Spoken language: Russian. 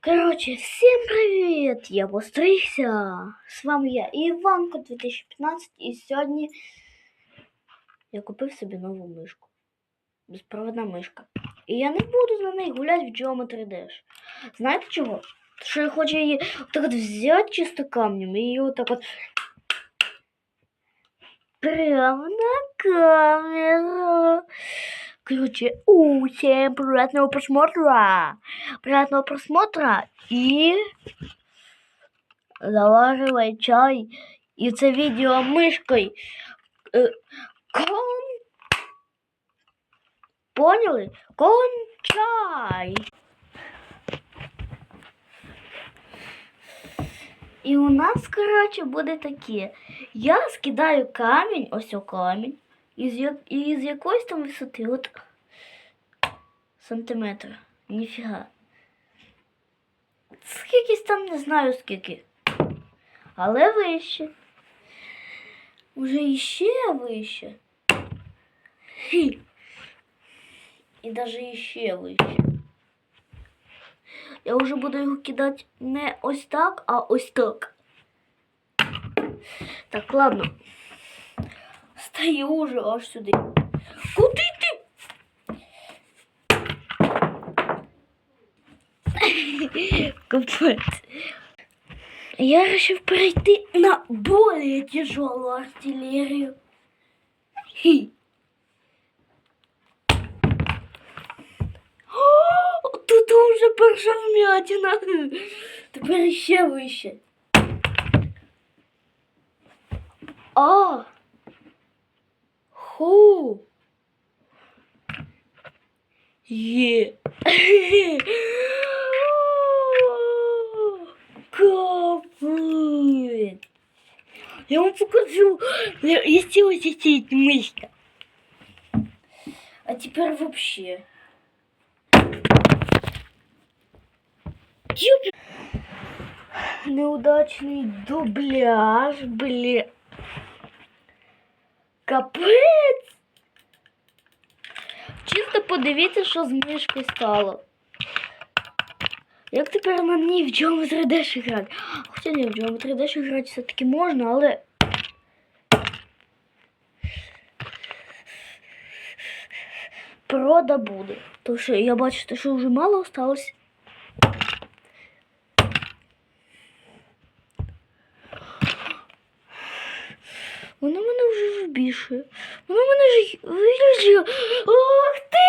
Короче, всем привет! Я постригся. С вами я Іванко 2015 і сьогодні я купив собі нову мишку. Безпроводна мишка. І я не буду на неї гуляти в Geometry Dash. Знаєте чого? Що я хочу її так от взяти чисто камнем і її отак от прямо на камеру. Короче, у, всем приятного просмотра. Приятного просмотра и заваривай чай. І це відео мишкою. Е, Кон... Поняли? Кончай. І у нас, коротше, буде таке. Я скидаю камінь, ось о камінь, Як... із якоїсь там висоти, от сантиметра. Ніфіга. Скількись там не знаю скільки. Але вище. Уже іще вище. Хі. І навіть іще вище. Я вже буду його кидати не ось так, а ось так. Так, ладно. Стою уже аж сюди. Куди ти? Капець. Я решил перейти на более тяжелую артиллерию. Хі. О, Тут уже перша вмятина. Тепер ще вище. А. Ху. Є. Капец. Я вам покажу, если вот сидит мышка. А теперь вообще. Неудачный дубляж, блин. Капець. Чисто подивіться, що з мишкою стало. Як тепер ній в Geometry Dash грати? Хоча ні, в Geometry Dash грати все-таки можна, але. Прода буде. Тому що я бачу, що вже мало осталось. Воно мене вже вбішує. Воно мене вже вилізло. Ох ти!